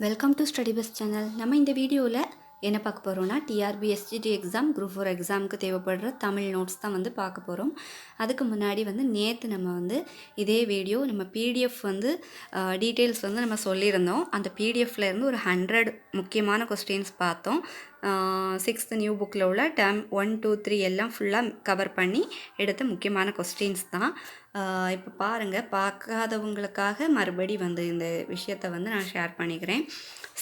Welcome to study bus channel நம்ம இந்த வீடியோவில் என்ன பார்க்க போகிறோம்னா TRB STD exam group four எக்ஸாமுக்கு தேவைப்படுற தமிழ் நோட்ஸ் தான் வந்து பார்க்க போகிறோம் அதுக்கு முன்னாடி வந்து நேற்று நம்ம வந்து இதே வீடியோ நம்ம பிடிஎஃப் வந்து டீட்டெயில்ஸ் வந்து நம்ம சொல்லியிருந்தோம். அந்த பிடிஎஃப்ல இருந்து ஒரு ஹண்ட்ரட் முக்கியமான கொஸ்டின்ஸ் பார்த்தோம். சிக்ஸ்த் நியூ புக்கில் உள்ள டேம் ஒன் டூ த்ரீ எல்லாம் ஃபுல்லாக கவர் பண்ணி எடுத்த முக்கியமான கொஸ்டின்ஸ் தான். இப்போ பாருங்கள் பார்க்காதவங்களுக்காக மறுபடி வந்து இந்த விஷயத்தை வந்து நான் ஷேர் பண்ணிக்கிறேன்.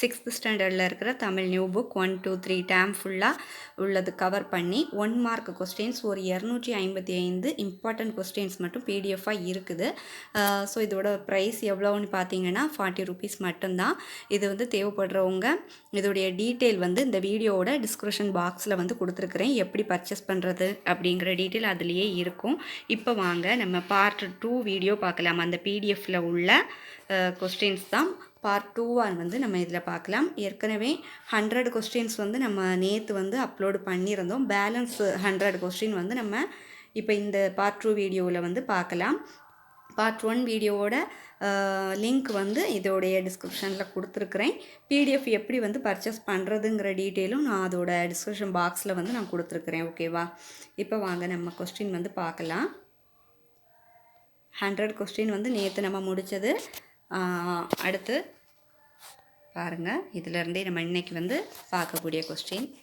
சிக்ஸ்த் ஸ்டாண்டர்டில் இருக்கிற Tamil new book one two three term ஃபுல்லாக உள்ளது கவர் பண்ணி ஒன் மார்க் கொஸ்டின்ஸ் ஒரு இரநூற்றி ஐம்பத்தி ஐந்து இம்பார்ட்டன்ட் கொஸ்டின்ஸ் மட்டும் பிடிஎஃபாக இருக்குது. ஸோ இதோட ப்ரைஸ் எவ்வளோன்னு பார்த்தீங்கன்னா ஃபார்ட்டி ருபீஸ் மட்டும்தான். இது வந்து தேவைப்படுறவங்க இதோடைய டீட்டெயில் வந்து இந்த வீடியோவோட டிஸ்கிரிப்ஷன் பாக்ஸில் வந்து கொடுத்துருக்குறேன். எப்படி பர்ச்சேஸ் பண்ணுறது அப்படிங்கிற டீட்டெயில் அதுலேயே இருக்கும். இப்போ வாங்க நம்ம பார்ட் டூ வீடியோ பார்க்கலாம். அந்த பிடிஎஃப்பில் உள்ள கொஸ்டின்ஸ் தான் பார்ட் டூவாக வந்து நம்ம இதில் பார்க்கலாம். ஏற்கனவே ஹண்ட்ரட் கொஸ்டின்ஸ் வந்து நம்ம நேற்று வந்து அப்லோடு பண்ணியிருந்தோம். பேலன்ஸ் ஹண்ட்ரட் கொஸ்டின் வந்து நம்ம இப்போ இந்த பார்ட் டூ வீடியோவில் வந்து பார்க்கலாம். பார்ட் ஒன் வீடியோவோட லிங்க் வந்து இதோடைய டிஸ்கிரிப்ஷனில் கொடுத்துருக்குறேன். பிடிஎஃப் எப்படி வந்து பர்ச்சேஸ் பண்ணுறதுங்கிற டீட்டெயிலும் நான் அதோட டிஸ்கிரிப்ஷன் பாக்ஸில் வந்து நான் கொடுத்துருக்குறேன். ஓகேவா இப்போ வாங்க நம்ம கொஸ்டின் வந்து பார்க்கலாம். ஹண்ட்ரட் கொஸ்டின் வந்து நேற்று நம்ம முடித்தது அடுத்து பாருங்கள் இதிலிருந்தே நம்ம இன்னைக்கு வந்து பார்க்கக்கூடிய கொஸ்டின்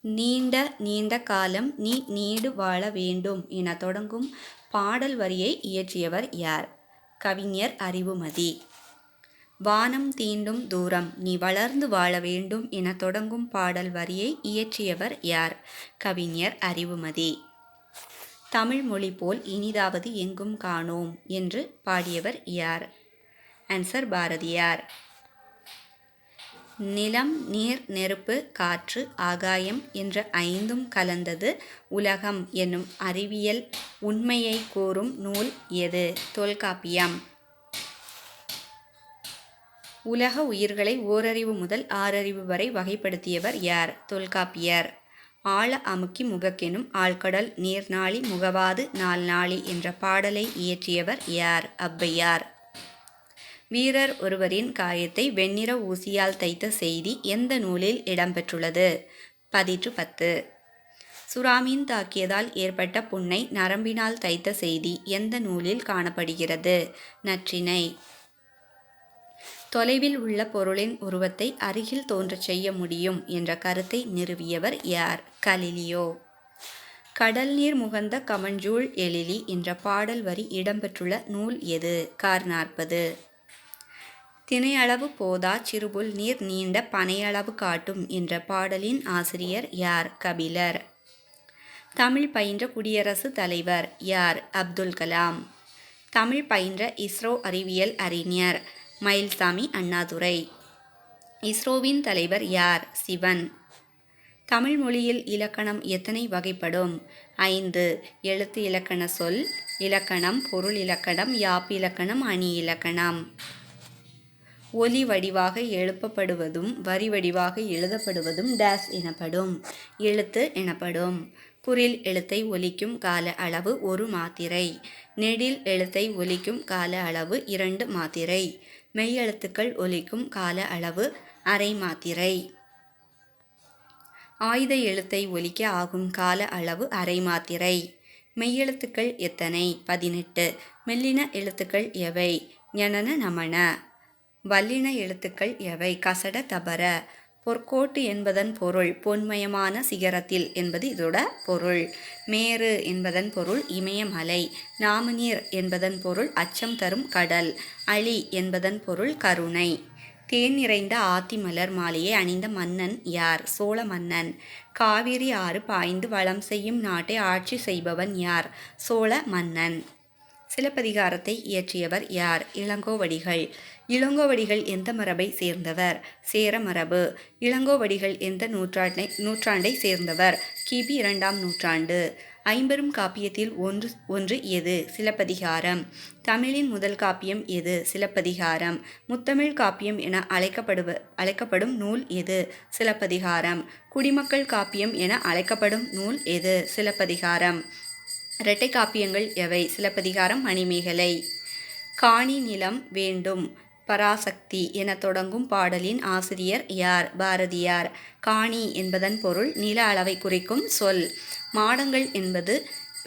நீண்ட நீண்ட காலம் நீ நீடு வாழ வேண்டும் என தொடங்கும் பாடல் வரியை இயற்றியவர் யார்? கவிஞர் அறிவுமதி. வானம் தீண்டும் தூரம் நீ வளர்ந்து வாழ வேண்டும் என தொடங்கும் பாடல் வரியை இயற்றியவர் யார்? கவிஞர் அறிவுமதி. தமிழ் மொழி போல் இனிதாவது எங்கும் காணோம் என்று பாடியவர் யார்? ஆன்சர் பாரதியார். நிலம் நீர் நெருப்பு காற்று ஆகாயம் என்ற ஐந்தும் கலந்தது உலகம் என்னும் அறிவியல் உண்மையை கூறும் நூல் எது? தொல்காப்பியம். உலக உயிர்களை ஓரறிவு முதல் ஆறறிவு வரை வகைப்படுத்தியவர் யார்? தொல்காப்பியர். ஆழ அமுக்கி முகக்கெனும் ஆழ்கடல் நீர்நாளி முகவாது நாள் நாளி என்ற பாடலை இயற்றியவர் யார்? ஔவையார் வீரர் ஒருவரின் காயத்தை வெண்ணிற ஊசியால் தைத்த செய்தி எந்த நூலில் இடம்பெற்றுள்ளது? பதிற்று பத்து. சுறாமீன் தாக்கியதால் ஏற்பட்ட புண்ணை நரம்பினால் தைத்த செய்தி எந்த நூலில் காணப்படுகிறது? நற்றினை தொலைவில் உள்ள பொருளின் உருவத்தை அருகில் தோன்றச் செய்ய முடியும் என்ற கருத்தை நிறுவியவர் யார்? கலிலியோ. கடல் நீர் முகந்த கமஞ்சூள் எழிலி என்ற பாடல் வரி இடம்பெற்றுள்ள நூல் எது? கார் நாற்பது. திணையளவு போதா சிறுபுல் நீர் நீண்ட பனையளவு காட்டும் என்ற பாடலின் ஆசிரியர் யார்? கபிலர். தமிழ் பயின்ற குடியரசு தலைவர் யார்? அப்துல் கலாம். தமிழ் பயின்ற இஸ்ரோ அறிவியல் அறிஞர். மயில்சாமி அண்ணாதுரை. இஸ்ரோவின் தலைவர் யார்? சிவன். தமிழ் மொழியில் இலக்கணம் எத்தனை வகைப்படும்? ஐந்து. எழுத்து இலக்கண சொல் இலக்கணம் பொருள் இலக்கணம் யாப்பு இலக்கணம் அணி இலக்கணம். ஒலி வடிவாக எழுப்பப்படுவதும் வரி வடிவாக எழுதப்படுவதும் டேஸ் எனப்படும் எழுத்து எனப்படும். குரில் எழுத்தை ஒலிக்கும் கால அளவு ஒரு மாத்திரை நெடில் எழுத்தை ஒலிக்கும் கால அளவு இரண்டு மாத்திரை. மெய்யெழுத்துக்கள் ஒலிக்கும் கால அளவு அரை மாத்திரை. ஆயுத எழுத்தை ஒலிக்க ஆகும் கால அளவு அரை மாத்திரை. மெய்யெழுத்துக்கள் எத்தனை? பதினெட்டு. மெல்லின எழுத்துக்கள் எவை? ஞனன நமன. வல்லின எழுத்துக்கள் எவை? கசட தபர. பொற்கோட்டு என்பதன் பொருள் பொன்மயமான சிகரத்தில் என்பது இதோட பொருள். மேரு என்பதன் பொருள் இமயமலை. நாமநீர் என்பதன் பொருள் அச்சம் தரும் கடல். அலி என்பதன் பொருள் கருணை. தேன் நிறைந்த ஆத்தி மலர் மாலையை அணிந்த மன்னன் யார்? சோழ மன்னன். காவிரி ஆறு பாய்ந்து வளம் செய்யும் நாட்டை ஆட்சி செய்பவன் யார்? சோழ மன்னன். சிலப்பதிகாரத்தை இயற்றியவர் யார்? இளங்கோவடிகள். இளங்கோவடிகள் எந்த மரபை சேர்ந்தவர்? சேர மரபு இளங்கோவடிகள் எந்த நூற்றாண்டை நூற்றாண்டை சேர்ந்தவர்? கிபி இரண்டாம் நூற்றாண்டு. ஐம்பெரும் காப்பியத்தில் ஒன்று ஒன்று எது? சிலப்பதிகாரம். தமிழின் முதல் காப்பியம் எது? சிலப்பதிகாரம். முத்தமிழ் காப்பியம் என அழைக்கப்படுவ அழைக்கப்படும் நூல் எது? சிலப்பதிகாரம். குடிமக்கள் காப்பியம் என அழைக்கப்படும் நூல் எது? சிலப்பதிகாரம். இரட்டை காப்பியங்கள் எவை? சிலப்பதிகாரம் மணிமேகலை காணி நிலம் வேண்டும். பராசக்தி என தொடங்கும் பாடலின் ஆசிரியர் யார்? பாரதியார். காணி என்பதன் பொருள் நில அளவை குறிக்கும் சொல். மாடங்கள் என்பது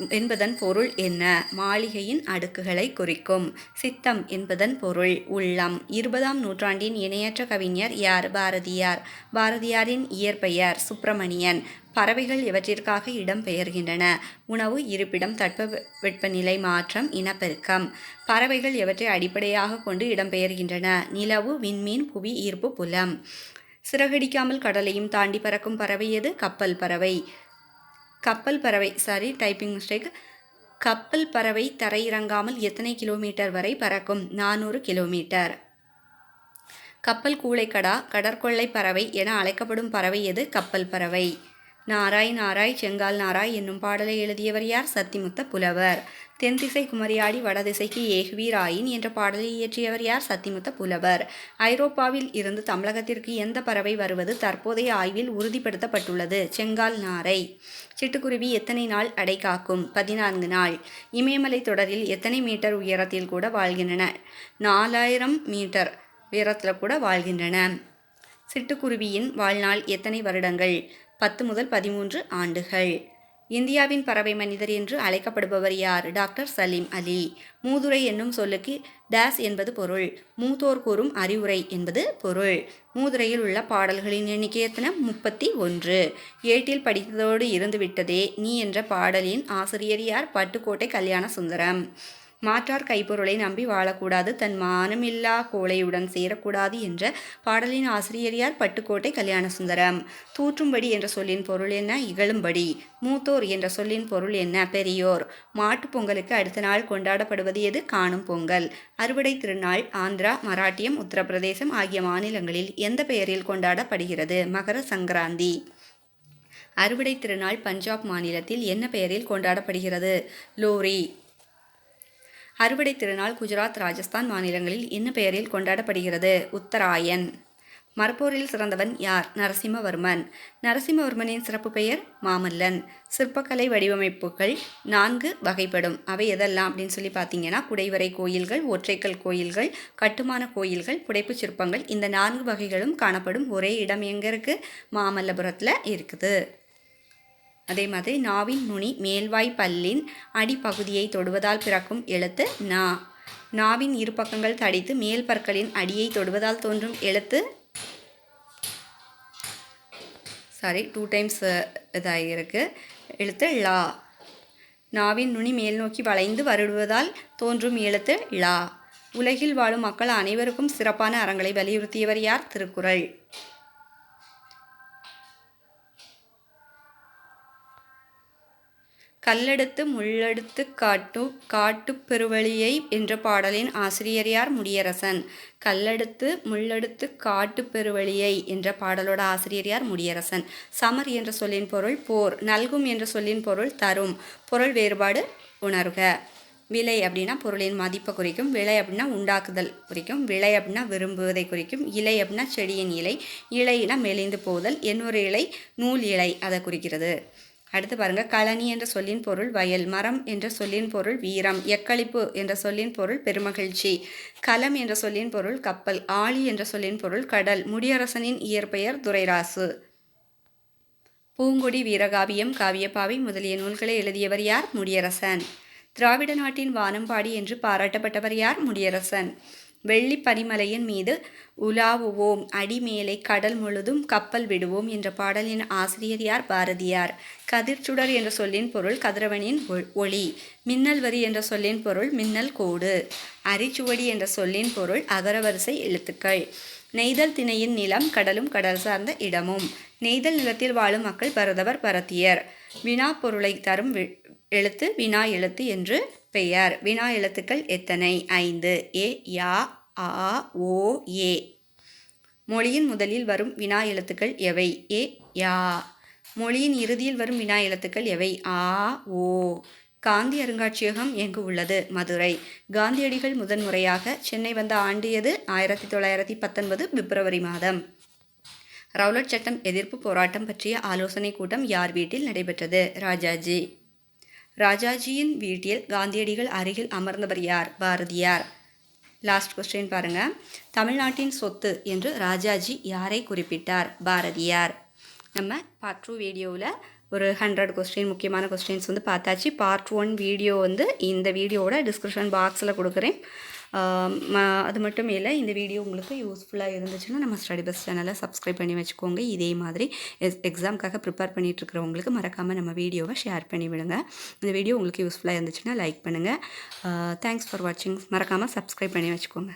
என்பதன் பொருள் என்ன? மாளிகையின் அடுக்குகளை குறிக்கும். சித்தம் என்பதன் பொருள். உள்ளம். இருபதாம் நூற்றாண்டின் இணையற்ற கவிஞர் யார்? பாரதியார். பாரதியாரின் இயற்பெயர் சுப்பிரமணியன். பறவைகள் எவற்றிற்காக இடம் பெயர்கின்றன. உணவு இருப்பிடம் தட்ப வெப்பநிலை மாற்றம் இனப்பெருக்கம். பறவைகள் எவற்றை அடிப்படையாக கொண்டு இடம்பெயர்கின்றன நிலவு விண்மீன் புவி ஈர்ப்பு புலம். சிறகடிக்காமல் கடலையும் தாண்டி பறக்கும் பறவை எது? கப்பல் பறவை. கப்பல் பறவை சாரி டைப்பிங் மிஸ்டேக் கப்பல் பறவை தரையிறங்காமல் எத்தனை கிலோமீட்டர் வரை பறக்கும்? நானூறு கிலோமீட்டர் கப்பல் கூளைக்கடா கடற்கொள்ளை பறவை என அழைக்கப்படும் பறவை எது? கப்பல் பறவை. நாராய் நாராய் செங்கால் நாராய் என்னும் பாடலை எழுதியவர் யார்? சத்திமுத்த புலவர். தென்திசை குமரியாடி வடதிசைக்கு ஏகுவீராயின் என்ற பாடலை இயற்றியவர் யார்? சத்திமுத்த புலவர். ஐரோப்பாவில் இருந்து தமிழகத்திற்கு எந்த பறவை வருவது தற்போதைய ஆய்வில் உறுதிப்படுத்தப்பட்டுள்ளது? செங்கால் நாரை. சிட்டுக்குருவி எத்தனை நாள் அடை காக்கும்? பதினான்கு நாள். இமயமலை தொடரில் எத்தனை மீட்டர் உயரத்தில் கூட வாழ்கின்றன? நாலாயிரம் மீட்டர் உயரத்தில் கூட வாழ்கின்றன. சிட்டுக்குருவியின் வாழ்நாள் எத்தனை வருடங்கள்? பத்து முதல் பதிமூன்று ஆண்டுகள். இந்தியாவின் பறவை மனிதர் என்று அழைக்கப்படுபவர் யார்? டாக்டர் சலீம் அலி. மூதுரை என்னும் சொல்லுக்கு டேஸ் என்பது பொருள். மூத்தோர் கூறும் அறிவுரை என்பது பொருள். மூதுரையில் உள்ள பாடல்களின் எண்ணிக்கை எத்தனை? முப்பத்தி ஒன்று. ஏட்டில் படித்ததோடு இருந்துவிட்டதே நீ என்ற பாடலின் ஆசிரியர் யார்? பட்டுக்கோட்டை கல்யாண சுந்தரம். மாற்றார் கைப்பொருளை நம்பி வாழக்கூடாது தன் மானமில்லா கோழையுடன் சேரக்கூடாது என்ற பாடலின் ஆசிரியரியார் பட்டுக்கோட்டை பட்டுக்கோட்டை கல்யாணசுந்தரம். தூற்றும்படி என்ற சொல்லின் பொருள் என்ன? இகழும்படி. மூத்தோர் என்ற சொல்லின் பொருள் என்ன? பெரியோர். மாட்டுப் பொங்கலுக்கு அடுத்த நாள் கொண்டாடப்படுவது எது? காணும் பொங்கல். அறுவடை திருநாள் ஆந்திரா மராட்டியம் உத்தரப்பிரதேசம் ஆகிய மாநிலங்களில் எந்த பெயரில் கொண்டாடப்படுகிறது? மகர சங்கராந்தி. அறுவடை திருநாள் பஞ்சாப் மாநிலத்தில் என்ன பெயரில் கொண்டாடப்படுகிறது? லோரி. அறுவடை திருநாள் குஜராத் ராஜஸ்தான் மாநிலங்களில் என்ன பெயரில் கொண்டாடப்படுகிறது? உத்தராயன். மரப்போரில் சிறந்தவன் யார்? நரசிம்மவர்மன். நரசிம்மவர்மனின் சிறப்பு பெயர் மாமல்லன். சிற்பக்கலை வடிவமைப்புகள் நான்கு வகைப்படும். அவை எதெல்லாம் அப்படின்னு சொல்லி பார்த்தீங்கன்னா குடைவரை கோயில்கள் ஒற்றைக்கல் கோயில்கள் கட்டுமான கோயில்கள் புடைப்புச் சிற்பங்கள் இந்த நான்கு வகைகளும் காணப்படும். ஒரே இடம் எங்கே இருக்குது மாமல்லபுரத்தில் இருக்குது. அதே மாதிரி நாவின் நுனி மேல்வாய் பல்லின் அடிப்பகுதியை தொடுவதால் பிறக்கும் எழுத்து நா. நாவின் இரு பக்கங்கள் தடித்து மேல் பற்களின் அடியை தொடுவதால் தோன்றும் எழுத்து சாரி டூ டைம்ஸ் இதாகிருக்கு எழுத்து லா. நாவின் நுனி மேல் நோக்கி வளைந்து வருடுவதால் தோன்றும் எழுத்து லா. உலகில் வாழும் மக்கள் அனைவருக்கும் சிறப்பான அறங்களை வலியுறுத்தியவர் யார்? திருக்குறள். கல்லெடுத்து முள்ளெடுத்து காட்டு காட்டுப் பெருவழியை என்ற பாடலின் ஆசிரியர் யார் முடியரசன். கல்லெடுத்து முள்ளெடுத்து காட்டுப் பெருவழியை என்ற பாடலோட ஆசிரியர் யார் முடியரசன். சமர் என்ற சொல்லின் பொருள் போர் நல்கும் என்ற சொல்லின் பொருள் தரும் பொருள் வேறுபாடு உணர்க. விலை அப்படின்னா பொருளின் மதிப்பை குறிக்கும் விலை அப்படின்னா உண்டாக்குதல் குறிக்கும் விலை அப்படின்னா விரும்புவதை குறிக்கும் இலை அப்படின்னா செடியின் இலை இலைனா மெலிந்து போதல் என்னொரு இலை நூல் இலை அதை குறிக்கிறது. அடுத்து பாருங்க களனி என்ற சொல்லின் பொருள் வயல் மரம் என்ற சொல்லின் பொருள் வீரம் எக்களிப்பு என்ற சொல்லின் பொருள் பெருமகிழ்ச்சி கலம் என்ற சொல்லின் பொருள் கப்பல் ஆழி என்ற சொல்லின் பொருள் கடல் முடியரசனின் இயற்பெயர் துரைராசு. பூங்குடி வீரகாவியம் காவியப்பாவை முதலிய நூல்களை எழுதியவர் யார்? முடியரசன். திராவிட நாட்டின் வானம்பாடி என்று பாராட்டப்பட்டவர் யார்? முடியரசன். வெள்ளி பனிமலையின் மீது உலாவுவோம். அடிமேலை கடல் முழுதும் கப்பல் விடுவோம் என்ற பாடலின் ஆசிரியர் யார்? பாரதியார். கதிர்ச்சுடர் என்ற சொல்லின் பொருள் கதிரவனின் ஒளி. மின்னல் வரி என்ற சொல்லின் பொருள் மின்னல் கோடு. அரிச்சுவடி என்ற சொல்லின் பொருள் அகரவரிசை எழுத்துக்கள். நெய்தல் திணையின் நிலம் கடலும் கடல் சார்ந்த இடமும். நெய்தல் நிலத்தில் வாழும் மக்கள் பரதவர் பரத்தியர். வினா பொருளை தரும் எழுத்து வினா எழுத்து என்று பெயர். வினா எழுத்துக்கள் எத்தனை? ஐந்து. ஏ யா ஆ ஓ ஏ. மொழியின் முதலில் வரும் வினா எழுத்துக்கள் எவை? ஏ யா. மொழியின் இறுதியில் வரும் வினா எழுத்துக்கள் எவை? ஆ ஓ. காந்தி அருங்காட்சியகம் எங்கு உள்ளது? மதுரை. காந்தியடிகள் முதன்முறையாக சென்னை வந்த ஆண்டு எது ஆயிரத்தி தொள்ளாயிரத்தி பத்தொன்பது பிப்ரவரி மாதம். ரவுலட் சட்டம் எதிர்ப்பு போராட்டம் பற்றிய ஆலோசனை கூட்டம் யார் வீட்டில் நடைபெற்றது? ராஜாஜி. ராஜாஜியின் வீட்டில் காந்தியடிகள் அருகில் அமர்ந்தவர் யார்? பாரதியார். லாஸ்ட் கொஸ்டின் பாருங்கள் தமிழ்நாட்டின் சொத்து என்று ராஜாஜி யாரை குறிப்பிட்டார்? பாரதியார். நம்ம பார்ட் டூ வீடியோவில் ஒரு ஹண்ட்ரட் கொஸ்டின் முக்கியமான கொஸ்டின்ஸ் வந்து பார்த்தாச்சு. பார்ட் ஒன் வீடியோ வந்து இந்த வீடியோவோட டிஸ்கிரிப்ஷன் பாக்ஸில் கொடுக்குறேன். அது மட்டும் இல்லை இந்த வீடியோ உங்களுக்கு யூஸ்ஃபுல்லாக இருந்துச்சுன்னா நம்ம ஸ்டடி பஸ் சேனலை சப்ஸ்கிரைப் பண்ணி வச்சுக்கோங்க. இதே மாதிரி எஸ் எக்ஸாம்க்காக ப்ரிப்பேர் பண்ணிட்டு இருக்கிறவங்களுக்கு மறக்காமல் நம்ம வீடியோவை ஷேர் பண்ணி விடுங்க. இந்த வீடியோ உங்களுக்கு யூஸ்ஃபுல்லாக இருந்துச்சுன்னா லைக் பண்ணுங்கள் தேங்க்ஸ் ஃபார் வாட்சிங் மறக்காமல் சப்ஸ்கிரைப் பண்ணி வச்சுக்கோங்க.